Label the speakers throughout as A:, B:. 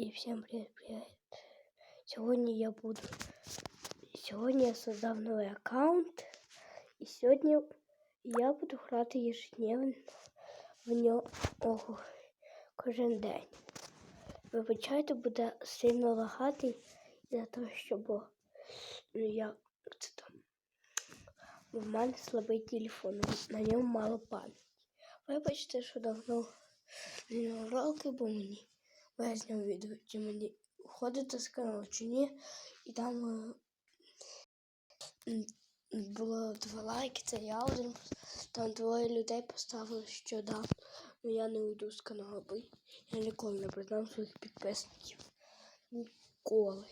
A: И всем привет, привет. Сегодня я буду... Сегодня я создав новий аккаунт. І сьогодні я буду грати ежедневно в нього кожен день. Вибачайте, буде сильно лагати за того, що бо ну, я це там. В мене слабий телефон, на ньому мало пам'яті. Вибачте, що давно не уроки, бо мені бо я відео, чи мені ходити з каналу чи ні. І там е, було два лайки, це я один. Там двоє людей поставили, що да. Ну я не уйду з каналу, бо я ніколи не признам своїх підписників. Ніколи.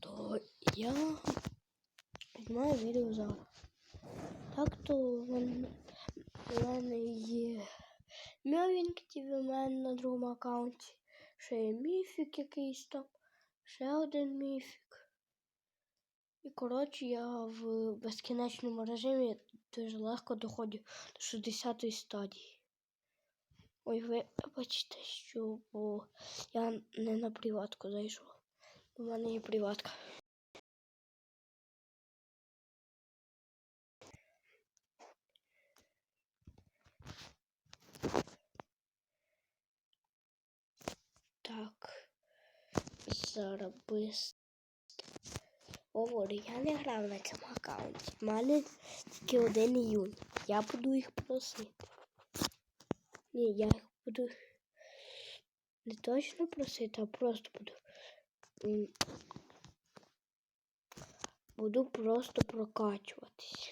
A: То я знімаю відео зараз. Так то в мене є Мьовінг TV мене на другому аккаунті. Ще є міфік якийсь там. Ще один міфік. І коротше я в безкінечному режимі дуже легко доходжу до 60 стадії. Ой, ви бачите, що бо я не на приватку зайшов. У мене є приватка. Так. Зараз бис- Говорю, я не грав на цьому аккаунті. У мене один іюнь. Я буду їх просити. Ні, я їх буду не точно просити, а просто буду. Буду просто прокачуватись.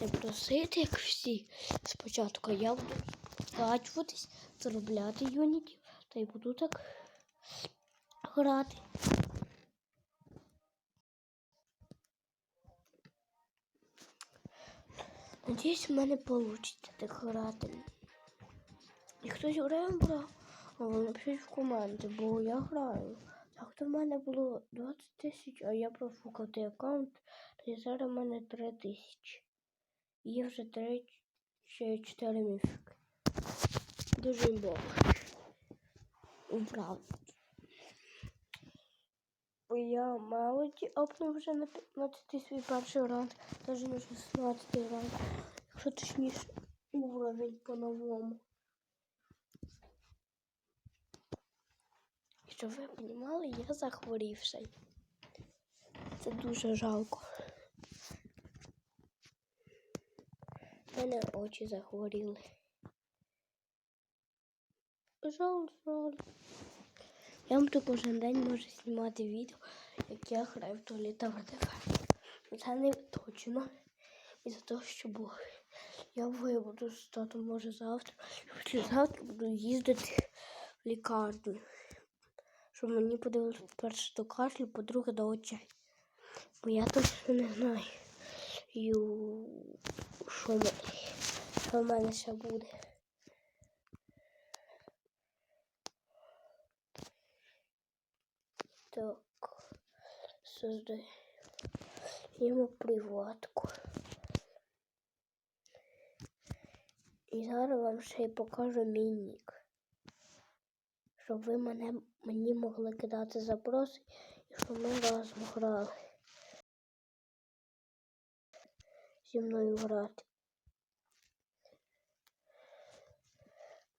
A: Не просити, як всі спочатку, я буду прокачуватись, заробляти юнітів, та й буду так грати. Надіюсь, в мене вийде так грати. І хтось грає брав, напишіть в коменти, бо я граю. Так то в мене було 20 тисяч, а я профукав той аккаунт, і зараз в мене 3 тисячі. І є вже 3 чи 4 міфіки. Дуже імбово. Правда. Бо я молоді опнув вже на 15 свій перший ранг, навіть на 16 ранг, якщо точніше уровень по-новому. Щоб ви розуміли, я захворівший. Це дуже жалко. У мене очі захворіли. Жаль, жаль. Я буду кожен день можу знімати відео, як я граю в туалет в РДФ. Це не точно. Із-за того, що Бог. Я вибуду з татом, може завтра. Завтра буду їздити в лікарню. Щоб мені подивилися перше до кашлю, по-друге до очей. Бо я точно не знаю, що в мене ще буде. Так, создаємо приватку. І зараз вам ще й покажу мій нік. Щоб ви мене, мені могли кидати запроси і щоб ми разом грали. Зі мною грати.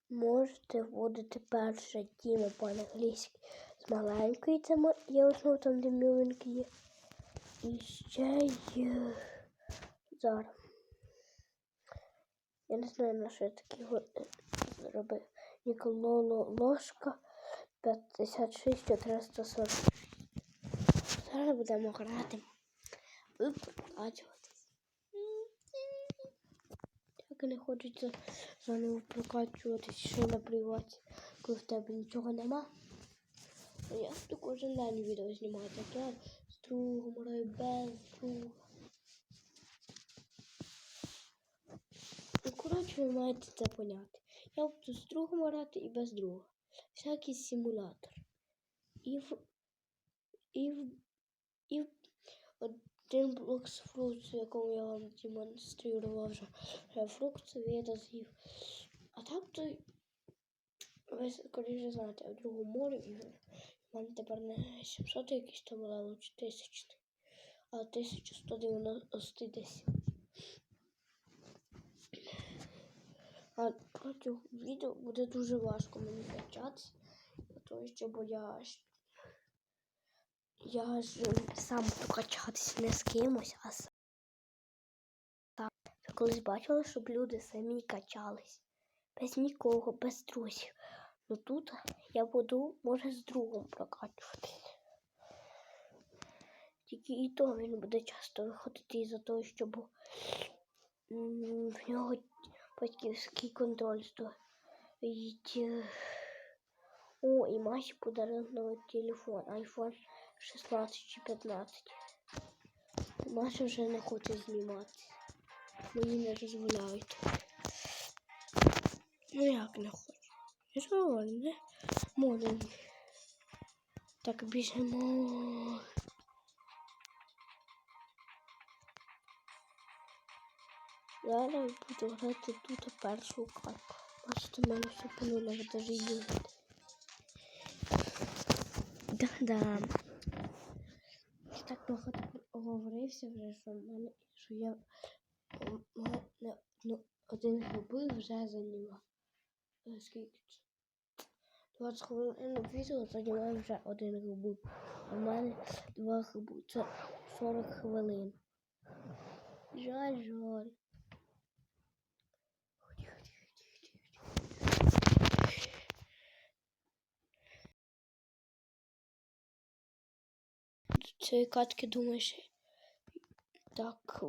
A: Можете вводити перше тімо по-англійськи з маленької, це мо- є там, де міленькі є. І ще є зараз. Я не знаю, на що я такі зробив. Нікололо ложка 56 440. Зараз будемо грати. Прокачуватись. Так і не хочеться заново прокачуватись ще на приваті, коли в тебе нічого нема. Я буду кожен день відео знімати, як я з другом граю без друга. Ну, коротше, ви маєте це поняти. Я буду з другом грати і без друга. Всякий симулятор. І в і в і в один блок з фрукту, якому я вам демонстрував вже. Вже фрукт я дозів. А так то Ви скоріше знаєте, в другому морі і мене тепер не 700 якийсь там левел чи 1000, а 1190 десь. А протягом відео буде дуже важко мені качатися, тому що бо я я ж сам буду качатися не з кимось, а сам. Ви колись бачили, щоб люди самі качались. Без нікого, без друзів. Ну тут я буду, може, з другом прокачуватися. Тільки і то він буде часто виходити із-за того, щоб в нього батьківський контроль стоїть. О, і Масі подарив новий телефон, iPhone 16 чи 15. Маша вже не хоче зніматися. Мені не дозволяють. Ну як не хочу? Я ж говорю, не моден. Так біжимо. Зараз буду грати тут першу катку. Бачите, в мене все по нулях даже їздить. Да-да. Я так багато оговорився вже, що в мене, що я мене ну, один гриби вже займав. Е, Скільки? 20 хвилин відео займає вже один. А в мене два грибу. Це 40 хвилин. Жаль, жаль. Цієї катки думаєш. Так.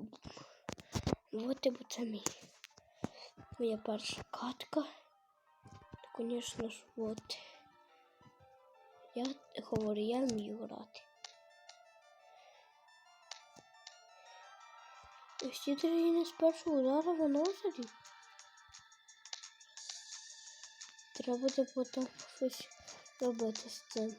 A: Вот і це мій. Моя перша катка. Звісно ж, от. Я говорю, я вмію грати. І всі не з першого удару виносили. Треба буде потім щось робити з цим.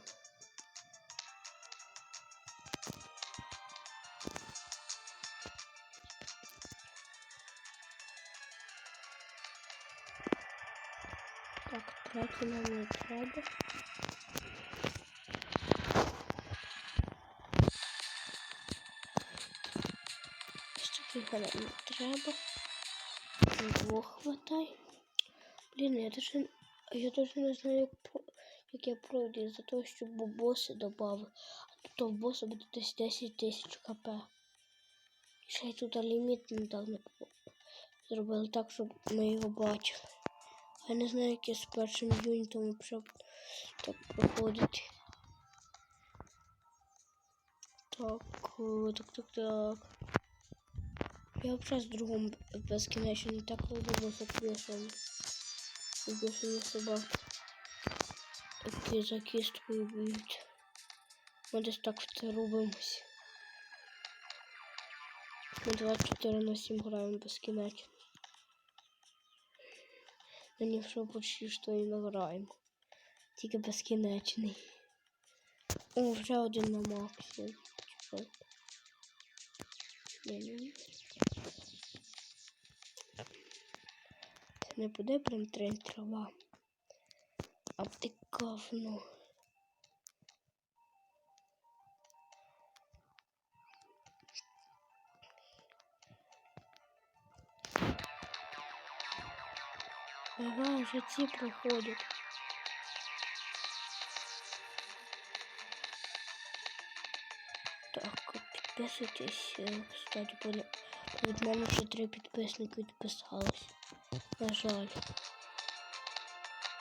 A: Треба. Ще не треба. Двох хватай. Блін, я даже, я даже не знаю, як, як я пройду за того, щоб боси додав. А тут в боса буде десь 10 тисяч кп. Ще й тут ліміт недавно зробили так, щоб ми його бачили. Я не знаю, як я з першим юнітом так проходить. Так, так, так, так. Я взагалі з другом безкінечно не так подобався п'єсом. Бешені собаки. Такі за кісткою б'ють. Ми десь так в це робимось. Ми 24 на 7 граємо безкінечно. Них все почти що і награємо. Тільки безкінечний. О, вже один на максі. Це не буде прям трень трава. А ти говно. Ага, вже ці проходять. Так, підписуйтесь, е, кстати, бо від мене вже три підписники підписались. На жаль.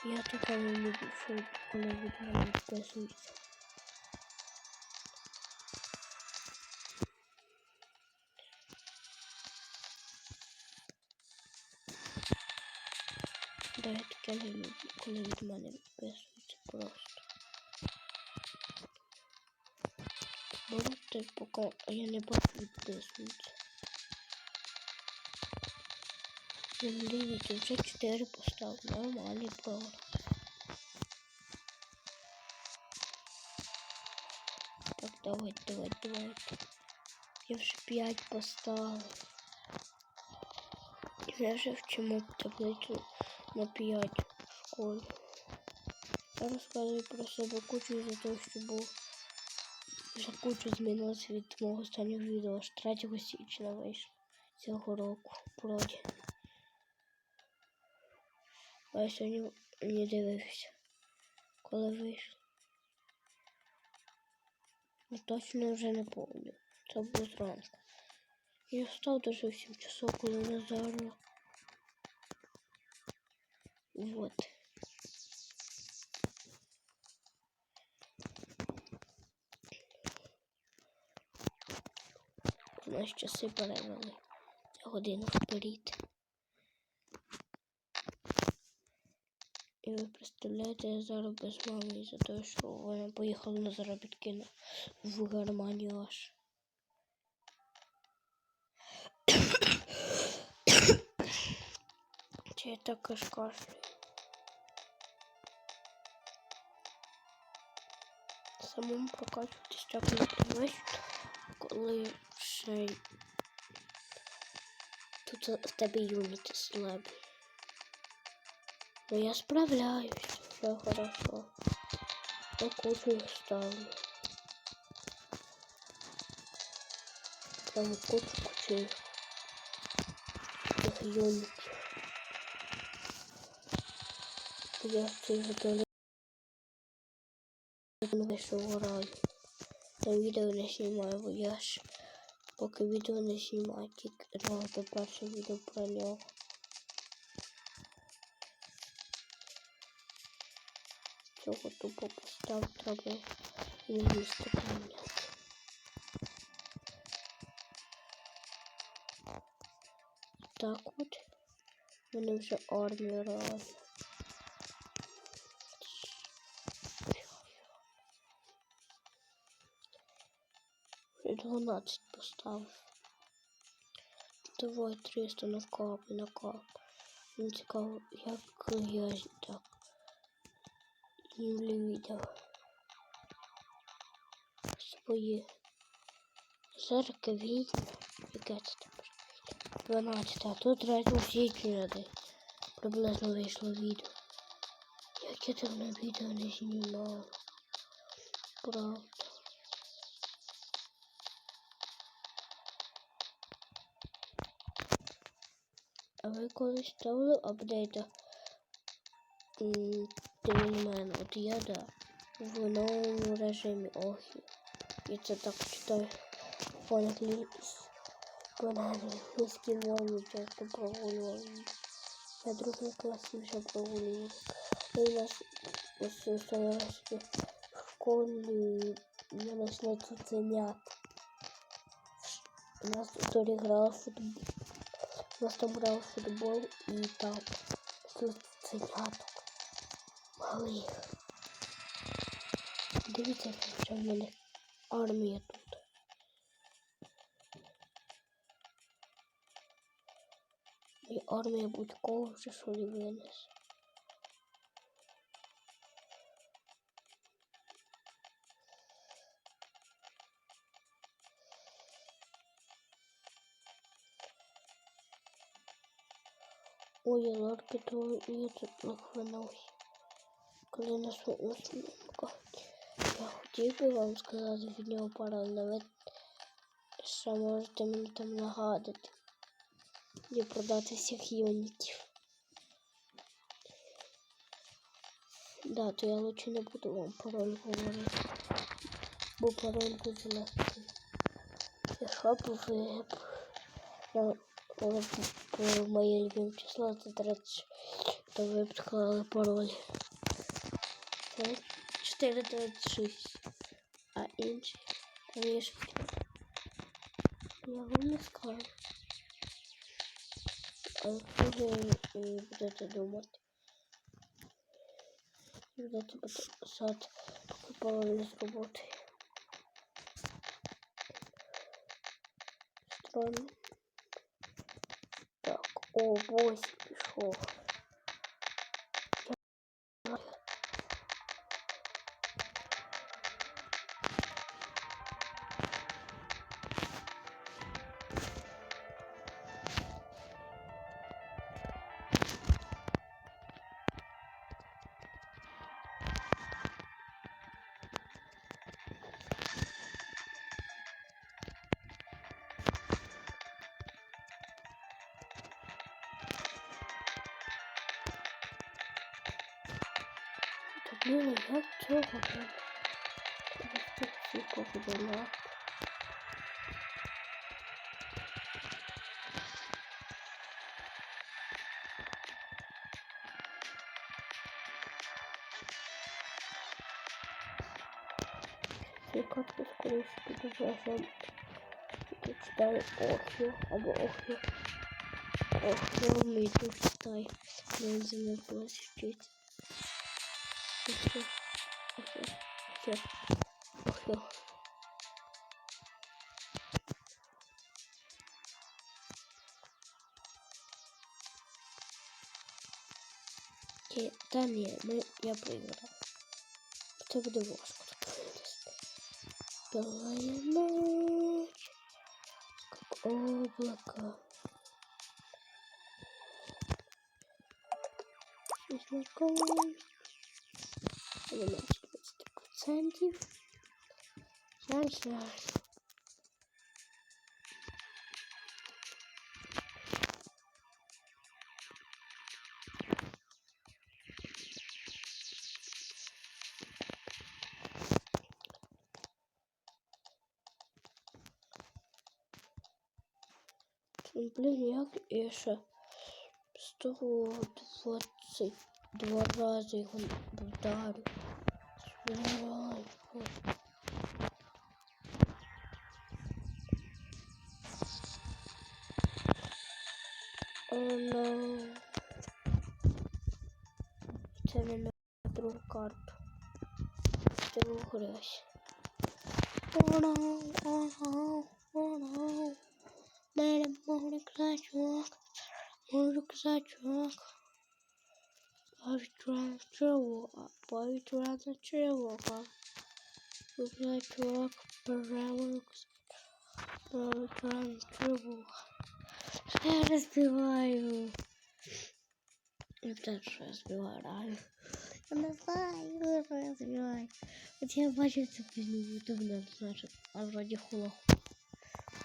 A: Я таке не люблю, що коли від мене підписуються. Коли від мене підписуються просто. Бачите, поки я не бачу відписуються. Дивіться, вже 4 поставив. Нормальний прогрес. Так, давайте, давайте, давайте. Я вже 5 поставив. Я вже вчимо таблицю на 5 в школі. Я розказую про себе кучу за те, що був вже кучу змінилося від мого останнього відео, аж 3 січня вийшло цього року. Вроді. А я сьогодні не дивився, коли вийшло. Ну, точно вже не пам'ятаю. Це було зранку. Я встав даже в 7 часов, коли Назару. Вот. У нас часи перевели. Ця година вперед. І ви представляєте, я зараз без мами за те, що вона поїхала на заробітки в Германію аж. Чи я також кашлю? Самому прокачуватись так не привезуть, коли ще тут в тебе юніти слабі. Ну я справляюсь, все хорошо. Я кучу ставлю. Прям кучу кучу. Їх юнітів. Я готовлю. Не вийшов граю. Я відео не знімаю, бо я ж поки відео не знімаю, тільки робити перше відео про нього. Цього тупо постав треба і поміняти. Так от. Мене вже армія реально. Вже 12 поставив. Давай 300 на кап на кап. Мені цікаво, як я так Юлі відео. Свої. Зараз відео. Яке це там? 12, а тут 3 січня десь приблизно вийшло відео. Я давно відео не знімав. Правда. А ви колись ставили апдейти? М, Ти від мене, от я да. В новому режимі охі. І це так читаю. Англійськи. По англійській мові часто прогулював. Я другий класі вже прогулював. І у нас ось установилось в школі я знайшла цуценят. У нас тут грала футбол. Там грав футбол і там цуценяток. Малих. Дивіться, що в мене армія тут. І армія будь-кого вже що не винесе. Я ларки то я тут нахлинувся. Коли нас усміхка. Я хотів би вам сказати від нього пару, ви ще можете мені там нагадати. І продати всіх юнітів. Да, то я лучше не буду вам пароль говорити. Бо пароль буде легкий. Якщо б ви моє любимое число це 30, то ви сказали пароль. Це 436. А інший там. Я вам не скажу. А ви будете думати, будете писати, пароль з роботи. Странно. Так, о, 8 блін, як цього прям? Інструкції координат. Цей карту скоріше піду вважам. Тут читаю Охіо або Охіо. Охіо ми тут читай. Не за Охіо. Охіо. Ні, Та ні, ми, я проіграв. Це буде важко. Белая ночь, как облако. Знаком. Элементик 20%. Жаль, жаль. Блін, як я ще 122 рази його вдарю. Збираю. О, no. Це не на другу карту. Другу грязь. О, no, о, no, о, no. Мене може казачок, може казачок. Повітряна тривога, повітряна тривога. Казачок, перевик, повітряна тривога. Я розбиваю. Я теж розбиваю, реально. Я не знаю, я розбиваю. От я бачу це пізню, давно, значить, а вроді хулаху.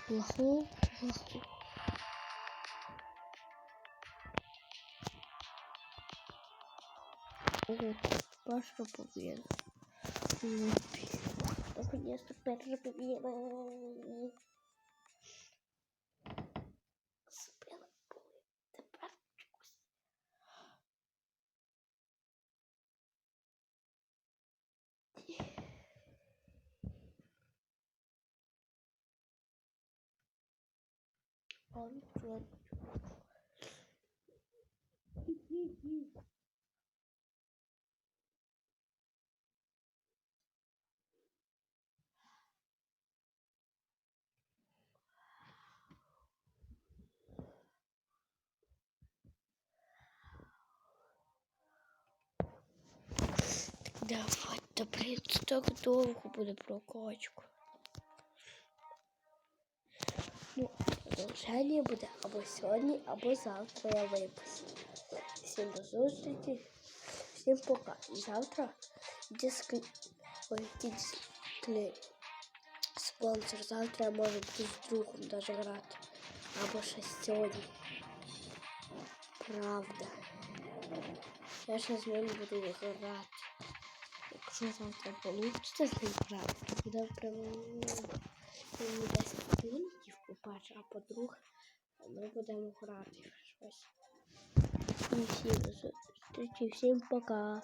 A: Хулаху, хулаху. О, Паша победа. Лупи. Наконец-то первая победа. Успела будет. блін, це так довго буде прокачку. Ну, продовження буде або сьогодні, або завтра я випущу. Всім до зустрічі. Всім пока. І завтра дисклі... Ой, дисклі... Спонсор. Завтра я можу бути з другом даже грати. Або ще сьогодні. Правда. Я ще з ним буду грати. Якщо завтра вийде з ним грати, буде він 10 клінків, по-перше, а по-друге, ми будемо грати щось. І всім всім пока.